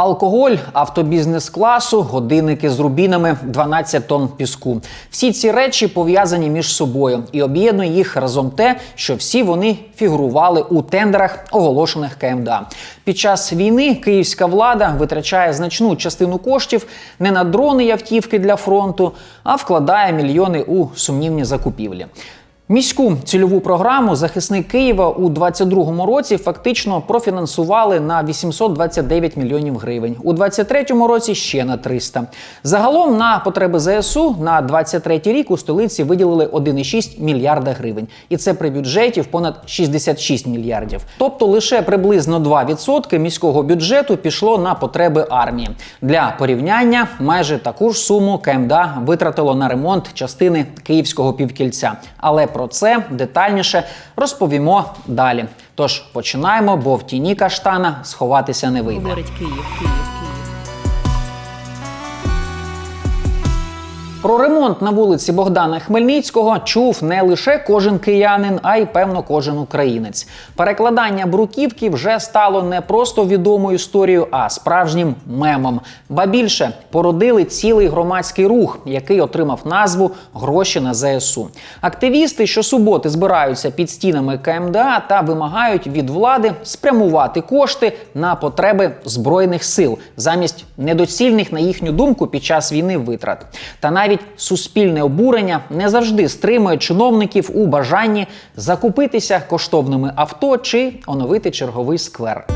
Алкоголь, автобізнес класу, годинники з рубінами, 12 тонн піску. Всі ці речі пов'язані між собою і об'єднує їх разом те, що всі вони фігурували у тендерах, оголошених КМДА. Під час війни київська влада витрачає значну частину коштів не на дрони і автівки для фронту, а вкладає мільйони у сумнівні закупівлі. Міську цільову програму захисник Києва у 2022 році фактично профінансували на 829 мільйонів гривень. У 2023 році ще на 300. Загалом на потреби ЗСУ на 2023 рік у столиці виділили 1,6 мільярда гривень, і це при бюджеті в понад 66 мільярдів. Тобто лише приблизно 2% міського бюджету пішло на потреби армії. Для порівняння майже таку ж суму КМДА витратило на ремонт частини київського півкільця. Але про це детальніше розповімо далі. Тож починаємо, бо в тіні каштана сховатися не вийде. Говорить Київ, Київ, Про ремонт на вулиці Богдана Хмельницького чув не лише кожен киянин, а й певно кожен українець. Перекладання бруківки вже стало не просто відомою історією, а справжнім мемом. Ба більше породили цілий громадський рух, який отримав назву Гроші на ЗСУ. Активісти щосуботи збираються під стінами КМДА та вимагають від влади спрямувати кошти на потреби збройних сил замість недоцільних, на їхню думку, під час війни витрат. Та навіть суспільне обурення не завжди стримує чиновників у бажанні закупитися коштовними авто чи оновити черговий сквер.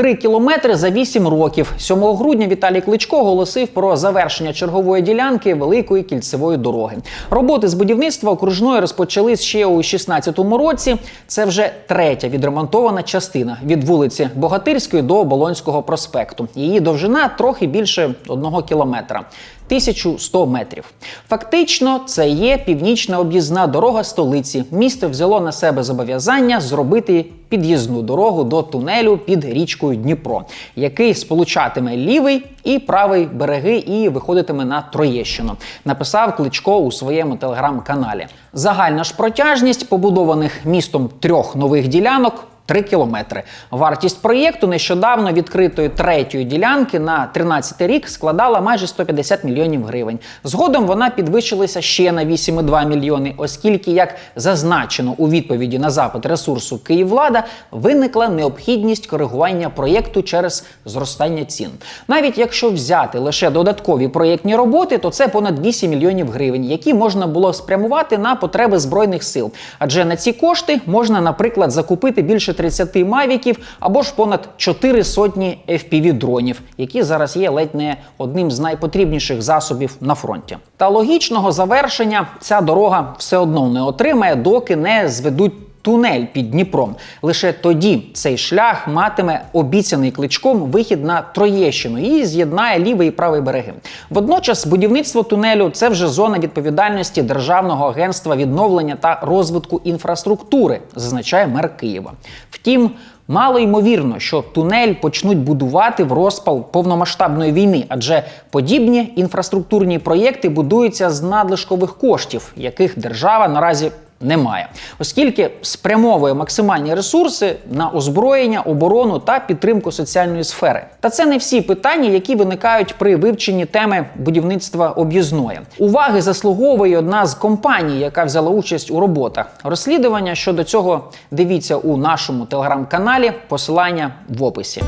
Три кілометри за вісім років. 7 грудня Віталій Кличко оголосив про завершення чергової ділянки великої кільцевої дороги. Роботи з будівництва окружної розпочались ще у 2016 році. Це вже третя відремонтована частина від вулиці Богатирської до Оболонського проспекту. Її довжина трохи більше одного кілометра. 1100 метрів. Фактично, це є північна об'їзна дорога столиці. Місто взяло на себе зобов'язання зробити під'їзну дорогу до тунелю під річкою Дніпро, який сполучатиме лівий і правий береги і виходитиме на Троєщину. Написав Кличко у своєму телеграм-каналі. Загальна ж протяжність побудованих містом трьох нових ділянок 3 кілометри. Вартість проєкту нещодавно відкритої третьої ділянки на 13 рік складала майже 150 мільйонів гривень. Згодом вона підвищилася ще на 8,2 мільйони, оскільки, як зазначено у відповіді на запит ресурсу Київлада, виникла необхідність коригування проєкту через зростання цін. Навіть якщо взяти лише додаткові проєктні роботи, то це понад 8 мільйонів гривень, які можна було спрямувати на потреби збройних сил. Адже на ці кошти можна, наприклад, закупити більше 30 мавіків або ж понад 4 сотні fpv дронів, які зараз є ледь не одним з найпотрібніших засобів на фронті. Та логічного завершення ця дорога все одно не отримає, доки не зведуть. Тунель під Дніпром. Лише тоді цей шлях матиме обіцяний кличком вихід на Троєщину і з'єднає лівий і правий береги. Водночас будівництво тунелю це вже зона відповідальності Державного агентства відновлення та розвитку інфраструктури, зазначає мер Києва. Втім. Мало ймовірно, що тунель почнуть будувати в розпал повномасштабної війни, адже подібні інфраструктурні проєкти будуються з надлишкових коштів, яких держава наразі немає, оскільки спрямовує максимальні ресурси на озброєння, оборону та підтримку соціальної сфери. Та це не всі питання, які виникають при вивченні теми будівництва об'їзної. Уваги заслуговує одна з компаній, яка взяла участь у роботах. Розслідування щодо цього дивіться у нашому телеграм-каналі. Посилання в описі.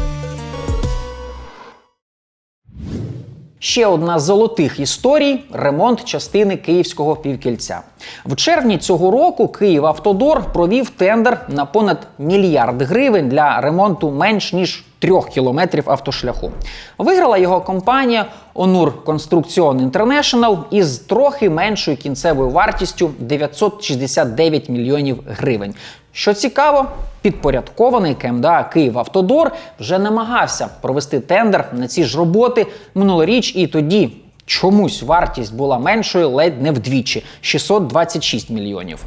Ще одна з золотих історій ремонт частини київського півкільця. В червні цього року Київавтодор провів тендер на понад мільярд гривень для ремонту менш ніж трьох кілометрів автошляху. Виграла його компанія Онур Construction International із трохи меншою кінцевою вартістю 969 мільйонів гривень. Що цікаво, підпорядкований КМДА Київавтодор вже намагався провести тендер на ці ж роботи минулоріч, і тоді чомусь вартість була меншою ледь не вдвічі 626 мільйонів.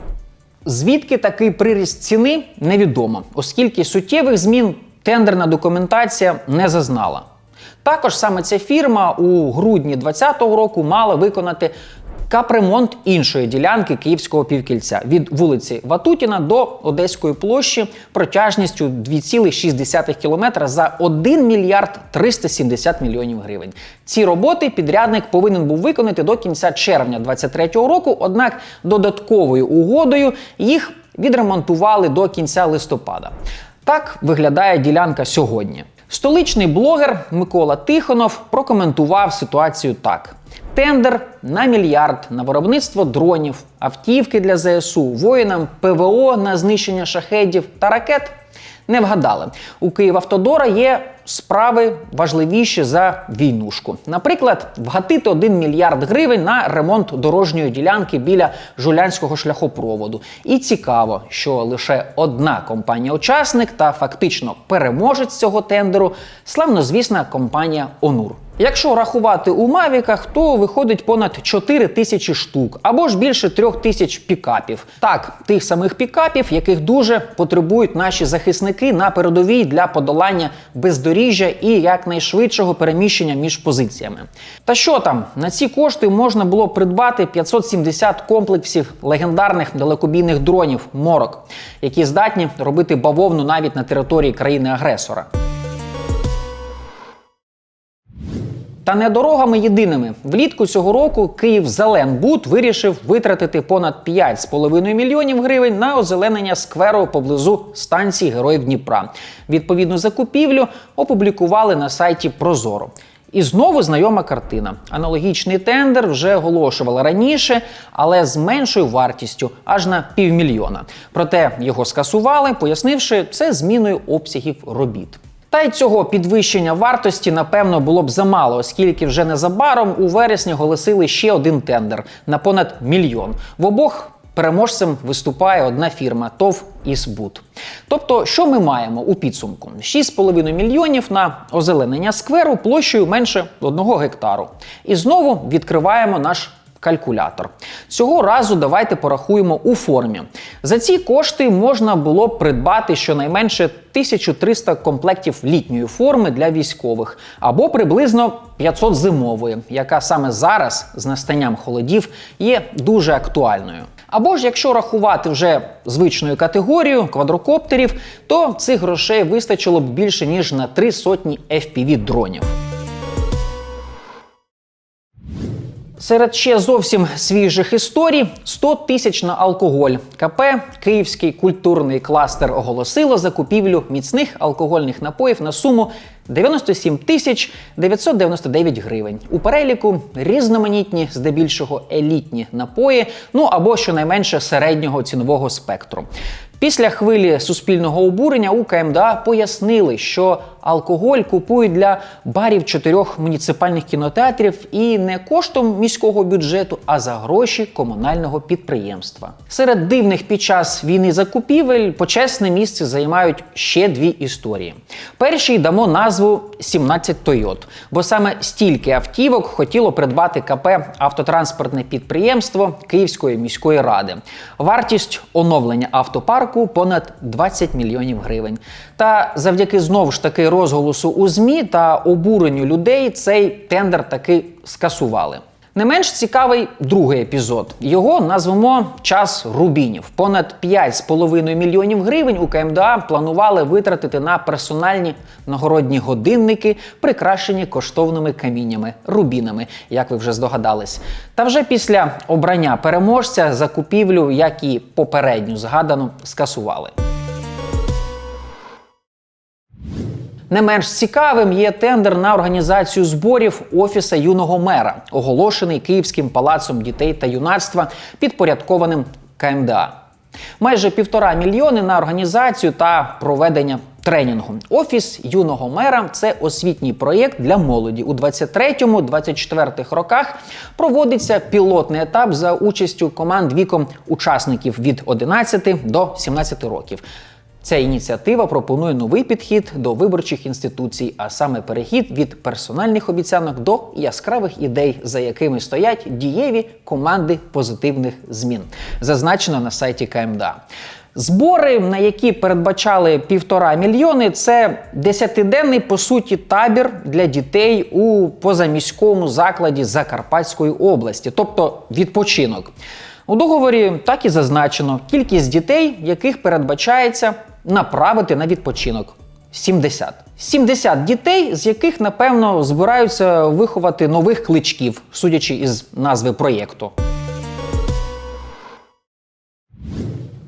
Звідки такий приріст ціни невідомо, оскільки суттєвих змін тендерна документація не зазнала. Також саме ця фірма у грудні 2020 року мала виконати Капремонт іншої ділянки Київського півкільця від вулиці Ватутіна до Одеської площі протяжністю 2,6 км за 1 мільярд 370 мільйонів гривень. Ці роботи підрядник повинен був виконати до кінця червня 2023 року. Однак додатковою угодою їх відремонтували до кінця листопада. Так виглядає ділянка сьогодні. Столичний блогер Микола Тихонов прокоментував ситуацію так: тендер на мільярд на виробництво дронів, автівки для ЗСУ, воїнам ПВО на знищення шахедів та ракет. Не вгадали. У Київавтодора є справи важливіші за війнушку. Наприклад, вгатити 1 мільярд гривень на ремонт дорожньої ділянки біля жулянського шляхопроводу. І цікаво, що лише одна компанія-учасник та фактично переможець цього тендеру славнозвісна компанія Онур. Якщо рахувати у мавіках, то виходить понад 4 тисячі штук або ж більше 3 тисяч пікапів. Так, тих самих пікапів, яких дуже потребують наші захисники на передовій для подолання бездоріжжя і якнайшвидшого переміщення між позиціями. Та що там на ці кошти можна було придбати 570 комплексів легендарних далекобійних дронів морок, які здатні робити бавовну навіть на території країни-агресора. Та не дорогами єдиними. Влітку цього року Київ Зеленбуд вирішив витратити понад 5,5 мільйонів гривень на озеленення скверу поблизу станції Героїв Дніпра. Відповідну закупівлю опублікували на сайті Прозоро. І знову знайома картина. Аналогічний тендер вже оголошували раніше, але з меншою вартістю аж на півмільйона. Проте його скасували, пояснивши це зміною обсягів робіт. Та й цього підвищення вартості, напевно, було б замало, оскільки вже незабаром у вересні оголосили ще один тендер на понад мільйон. В обох переможцем виступає одна фірма ТОВ «Ісбуд». Тобто, що ми маємо у підсумку? 6,5 мільйонів на озеленення скверу площею менше 1 гектару. І знову відкриваємо наш калькулятор. Цього разу давайте порахуємо у формі. За ці кошти можна було б придбати щонайменше 1300 комплектів літньої форми для військових або приблизно 500 зимової, яка саме зараз з настанням холодів є дуже актуальною. Або ж якщо рахувати вже звичною категорією квадрокоптерів, то цих грошей вистачило б більше ніж на три сотні fpv дронів. Серед ще зовсім свіжих історій 100 тисяч на алкоголь. КП Київський культурний кластер оголосило закупівлю міцних алкогольних напоїв на суму 97 тисяч 999 гривень. У переліку різноманітні, здебільшого елітні напої, ну або щонайменше середнього цінового спектру. Після хвилі суспільного обурення у КМДА пояснили, що алкоголь купують для барів чотирьох муніципальних кінотеатрів і не коштом міського бюджету, а за гроші комунального підприємства. Серед дивних під час війни закупівель почесне місце займають ще дві історії. Першій дамо назву 17 Тойот, бо саме стільки автівок хотіло придбати КП автотранспортне підприємство Київської міської ради. Вартість оновлення автопарку понад 20 мільйонів гривень. Та завдяки знову ж таки розголосу у ЗМІ та обуренню людей цей тендер таки скасували. Не менш цікавий другий епізод. Його назвемо час рубінів. Понад 5,5 мільйонів гривень у КМДА планували витратити на персональні нагородні годинники, прикрашені коштовними каміннями, рубінами, як ви вже здогадались. Та вже після обрання переможця закупівлю, як і попередню згадану, скасували. Не менш цікавим є тендер на організацію зборів офіса юного мера, оголошений Київським палацом дітей та юнацтва, підпорядкованим КМДА. Майже півтора мільйони на організацію та проведення тренінгу. Офіс юного мера це освітній проєкт для молоді. У 23-24 роках проводиться пілотний етап за участю команд віком учасників від 11 до 17 років. Ця ініціатива пропонує новий підхід до виборчих інституцій, а саме перехід від персональних обіцянок до яскравих ідей, за якими стоять дієві команди позитивних змін, зазначено на сайті КМДА. Збори, на які передбачали півтора мільйони, це десятиденний по суті табір для дітей у позаміському закладі Закарпатської області, тобто відпочинок. У договорі так і зазначено кількість дітей, яких передбачається направити на відпочинок. 70. 70 дітей, з яких, напевно, збираються виховати нових кличків, судячи із назви проєкту.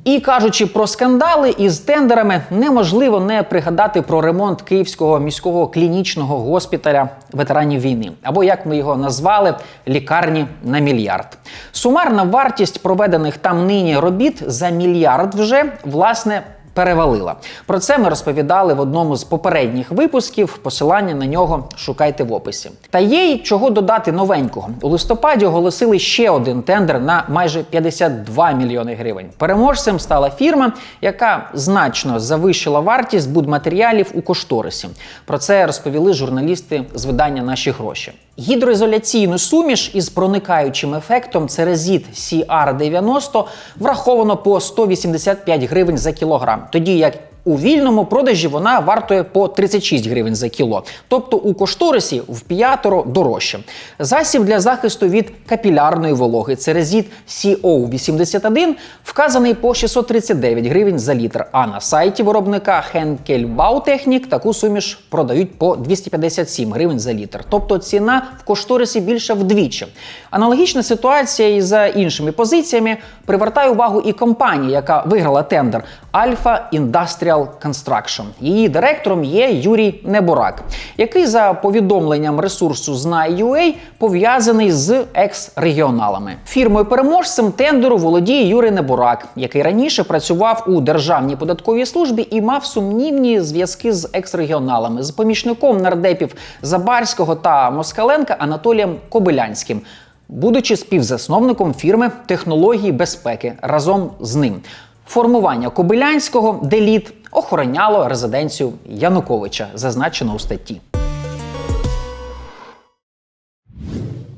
І кажучи про скандали із тендерами, неможливо не пригадати про ремонт Київського міського клінічного госпіталя ветеранів війни, або як ми його назвали, лікарні на мільярд. Сумарна вартість проведених там нині робіт за мільярд вже власне. Перевалила про це ми розповідали в одному з попередніх випусків. Посилання на нього шукайте в описі. Та є й чого додати новенького. У листопаді оголосили ще один тендер на майже 52 мільйони гривень. Переможцем стала фірма, яка значно завищила вартість будматеріалів у кошторисі. Про це розповіли журналісти з видання Наші гроші. Гідроізоляційну суміш із проникаючим ефектом Церезіт CR90 враховано по 185 гривень за кілограм, тоді як у вільному продажі вона вартує по 36 гривень за кіло, тобто у кошторисі в п'ятеро дорожче. Засіб для захисту від капілярної вологи Церезіт CO81 вказаний по 639 гривень за літр. А на сайті виробника Henkel Bautechnik таку суміш продають по 257 гривень за літр. Тобто ціна в кошторисі більше вдвічі. Аналогічна ситуація і за іншими позиціями привертає увагу і компанія, яка виграла тендер Alpha Industrial Construction. Її директором є Юрій Неборак, який за повідомленням ресурсу Знай.ua пов'язаний з екс-регіоналами. Фірмою переможцем тендеру володіє Юрій Неборак, який раніше працював у державній податковій службі і мав сумнівні зв'язки з екс-регіоналами, з помічником нардепів Забарського та Москаленка Анатолієм Кобилянським. Будучи співзасновником фірми технології безпеки разом з ним. Формування Кобилянського деліт охороняло резиденцію Януковича, зазначено у статті.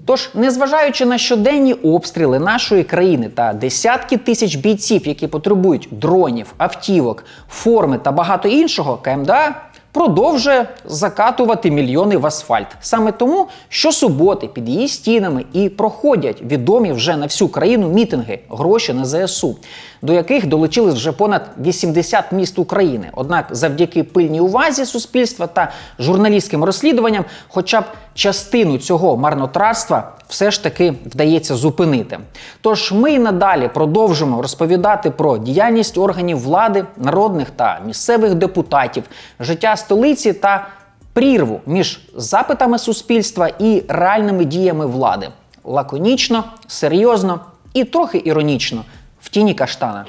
Тож, незважаючи на щоденні обстріли нашої країни та десятки тисяч бійців, які потребують дронів, автівок, форми та багато іншого, КМДА продовжує закатувати мільйони в асфальт. Саме тому, що суботи під її стінами і проходять відомі вже на всю країну мітинги гроші на ЗСУ, до яких долучились вже понад 80 міст України. Однак, завдяки пильній увазі суспільства та журналістським розслідуванням, хоча б частину цього марнотратства все ж таки вдається зупинити. Тож ми й надалі продовжимо розповідати про діяльність органів влади, народних та місцевих депутатів, життя столиці та прірву між запитами суспільства і реальними діями влади. Лаконічно, серйозно і трохи іронічно в тіні каштана.